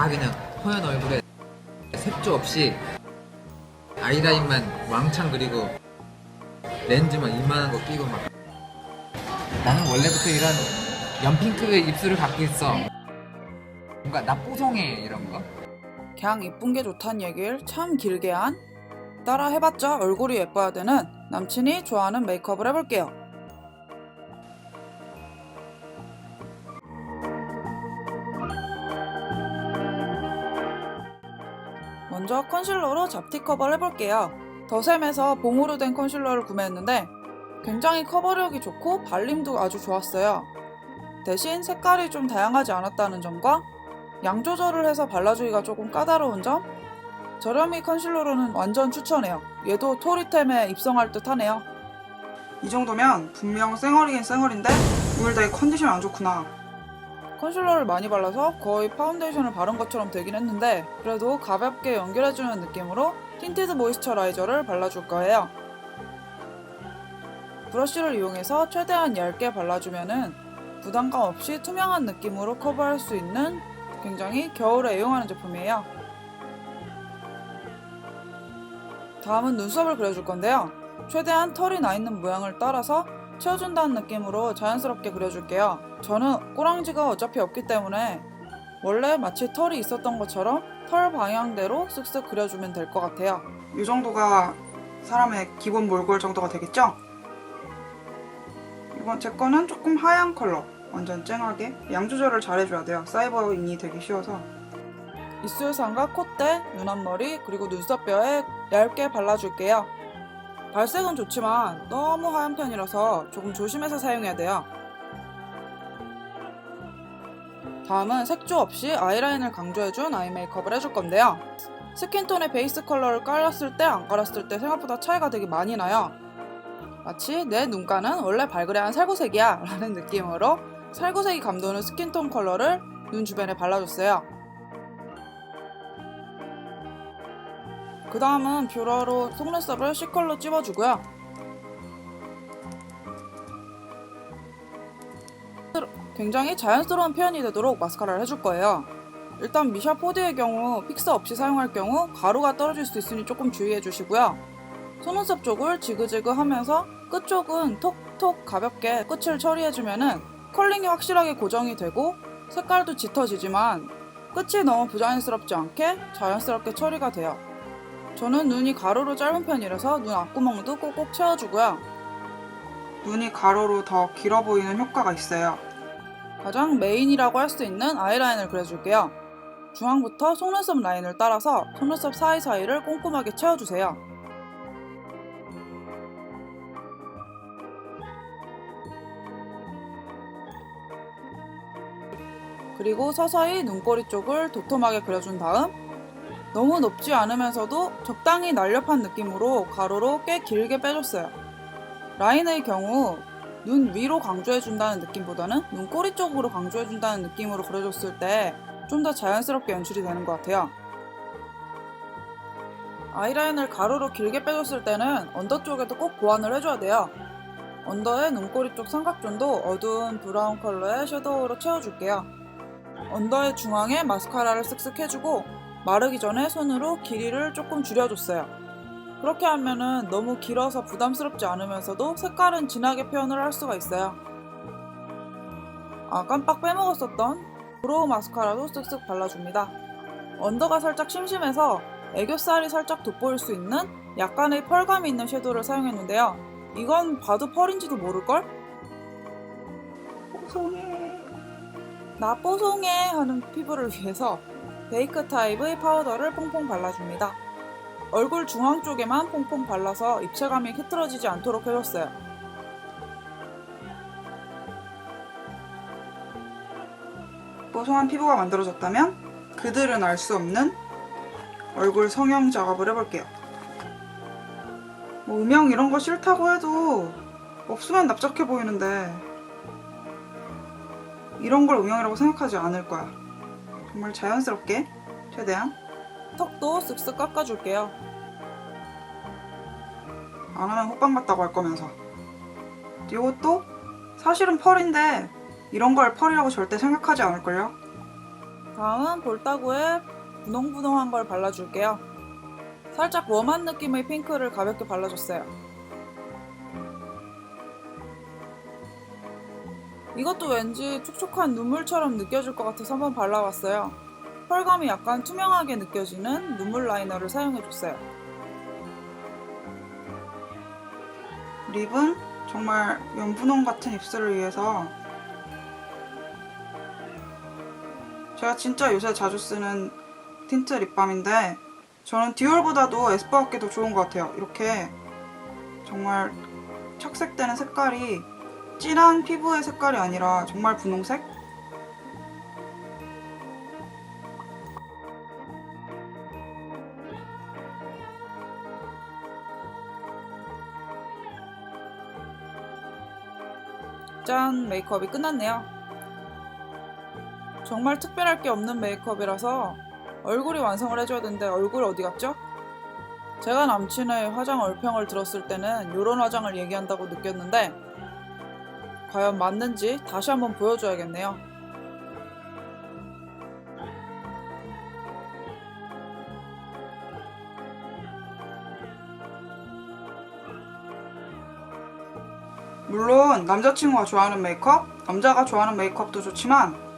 다 그냥 허연 얼굴에 색조 없이 아이라인만 왕창 그리고 렌즈만 이만한 거 끼고 막. 나는 원래부터 이런 연핑크의 입술을 갖고 있어. 뭔가 나 뽀송해 이런 거. 그냥 이쁜 게 좋다는 얘기를 참 길게 한? 따라 해봤자 얼굴이 예뻐야 되는 남친이 좋아하는 메이크업을 해볼게요. 먼저 컨실러로 잡티 커버를 해볼게요. 더샘에서 봉으로 된 컨실러를 구매했는데 굉장히 커버력이 좋고 발림도 아주 좋았어요. 대신 색깔이 좀 다양하지 않았다는 점과 양 조절을 해서 발라주기가 조금 까다로운 점? 저렴이 컨실러로는 완전 추천해요. 얘도 토리템에 입성할 듯 하네요. 이 정도면 분명 쌩얼이긴 쌩얼인데 오늘 되게 컨디션이 안 좋구나. 컨실러를 많이 발라서 거의 파운데이션을 바른 것처럼 되긴 했는데 그래도 가볍게 연결해주는 느낌으로 틴티드 모이스처라이저를 발라줄 거예요. 브러쉬를 이용해서 최대한 얇게 발라주면은 부담감 없이 투명한 느낌으로 커버할 수 있는 굉장히 겨울에 애용하는 제품이에요. 다음은 눈썹을 그려줄 건데요. 최대한 털이 나 있는 모양을 따라서 채워준다는 느낌으로 자연스럽게 그려줄게요. 저는 꼬랑지가 어차피 없기 때문에 원래 마치 털이 있었던 것처럼 털 방향대로 쓱쓱 그려주면 될 것 같아요. 이 정도가 사람의 기본 몰골 정도가 되겠죠? 이번 제 거는 조금 하얀 컬러. 완전 쨍하게. 양 조절을 잘 해줘야 돼요. 사이버인이 되기 쉬워서. 입술상과 콧대, 눈 앞머리, 그리고 눈썹뼈에 얇게 발라줄게요. 발색은 좋지만 너무 하얀 편이라서 조금 조심해서 사용해야 돼요. 다음은 색조 없이 아이라인을 강조해준 아이 메이크업을 해줄 건데요. 스킨톤의 베이스 컬러를 깔았을 때 안 깔았을 때 생각보다 차이가 되게 많이 나요. 마치 내 눈가는 원래 발그레한 살구색이야 라는 느낌으로 살구색이 감도는 스킨톤 컬러를 눈 주변에 발라줬어요. 그 다음은 뷰러로 속눈썹을 C컬러 찝어주고요. 굉장히 자연스러운 표현이 되도록 마스카라를 해줄 거예요. 일단 미샤 포드의 경우 픽서 없이 사용할 경우 가루가 떨어질 수 있으니 조금 주의해 주시고요. 속눈썹 쪽을 지그재그 하면서 끝 쪽은 톡톡 가볍게 끝을 처리해주면은 컬링이 확실하게 고정이 되고 색깔도 짙어지지만 끝이 너무 부자연스럽지 않게 자연스럽게 처리가 돼요. 저는 눈이 가로로 짧은 편이라서 눈 앞구멍도 꼭꼭 채워주고요. 눈이 가로로 더 길어 보이는 효과가 있어요. 가장 메인이라고 할 수 있는 아이라인을 그려줄게요. 중앙부터 속눈썹 라인을 따라서 속눈썹 사이사이를 꼼꼼하게 채워주세요. 그리고 서서히 눈꼬리 쪽을 도톰하게 그려준 다음 너무 높지 않으면서도 적당히 날렵한 느낌으로 가로로 꽤 길게 빼줬어요. 라인의 경우 눈 위로 강조해준다는 느낌보다는 눈꼬리 쪽으로 강조해준다는 느낌으로 그려줬을 때 좀 더 자연스럽게 연출이 되는 것 같아요. 아이라인을 가로로 길게 빼줬을 때는 언더 쪽에도 꼭 보완을 해줘야 돼요. 언더의 눈꼬리 쪽 삼각존도 어두운 브라운 컬러의 섀도우로 채워줄게요. 언더의 중앙에 마스카라를 쓱쓱 해주고 마르기 전에 손으로 길이를 조금 줄여줬어요. 그렇게 하면은 너무 길어서 부담스럽지 않으면서도 색깔은 진하게 표현을 할 수가 있어요. 아, 깜빡 빼먹었었던 브로우 마스카라도 쓱쓱 발라줍니다. 언더가 살짝 심심해서 애교살이 살짝 돋보일 수 있는 약간의 펄감이 있는 섀도우를 사용했는데요. 이건 봐도 펄인지도 모를걸? 뽀송해. 나 뽀송해 하는 피부를 위해서 베이크 타입의 파우더를 퐁퐁 발라줍니다. 얼굴 중앙 쪽에만 퐁퐁 발라서 입체감이 흐트러지지 않도록 해줬어요. 뽀송한 피부가 만들어졌다면 그들은 알 수 없는 얼굴 성형 작업을 해볼게요. 뭐 음영 이런 거 싫다고 해도 없으면 납작해 보이는데 이런 걸 음영이라고 생각하지 않을 거야. 정말 자연스럽게 최대한 턱도 쓱쓱 깎아줄게요. 안 하면 호빵 같다고 할 거면서. 이것도 사실은 펄인데 이런 걸 펄이라고 절대 생각하지 않을걸요? 다음은 볼따구에 분홍분홍한 걸 발라줄게요. 살짝 웜한 느낌의 핑크를 가볍게 발라줬어요. 이것도 왠지 촉촉한 눈물처럼 느껴질 것 같아서 한번 발라봤어요. 펄감이 약간 투명하게 느껴지는 눈물 라이너를 사용해줬어요. 립은 정말 연분홍 같은 입술을 위해서 제가 진짜 요새 자주 쓰는 틴트 립밤인데 저는 디올보다도 에스쁘아께 더 좋은 것 같아요. 이렇게 정말 착색되는 색깔이 진한 피부의 색깔이 아니라 정말 분홍색? 짠! 메이크업이 끝났네요. 정말 특별할 게 없는 메이크업이라서 얼굴이 완성을 해줘야 되는데 얼굴 어디 갔죠? 제가 남친의 화장 얼평을 들었을 때는 이런 화장을 얘기한다고 느꼈는데 과연 맞는지 다시 한번 보여줘야겠네요. 물론 남자친구가 좋아하는 메이크업, 남자가 좋아하는 메이크업도 좋지만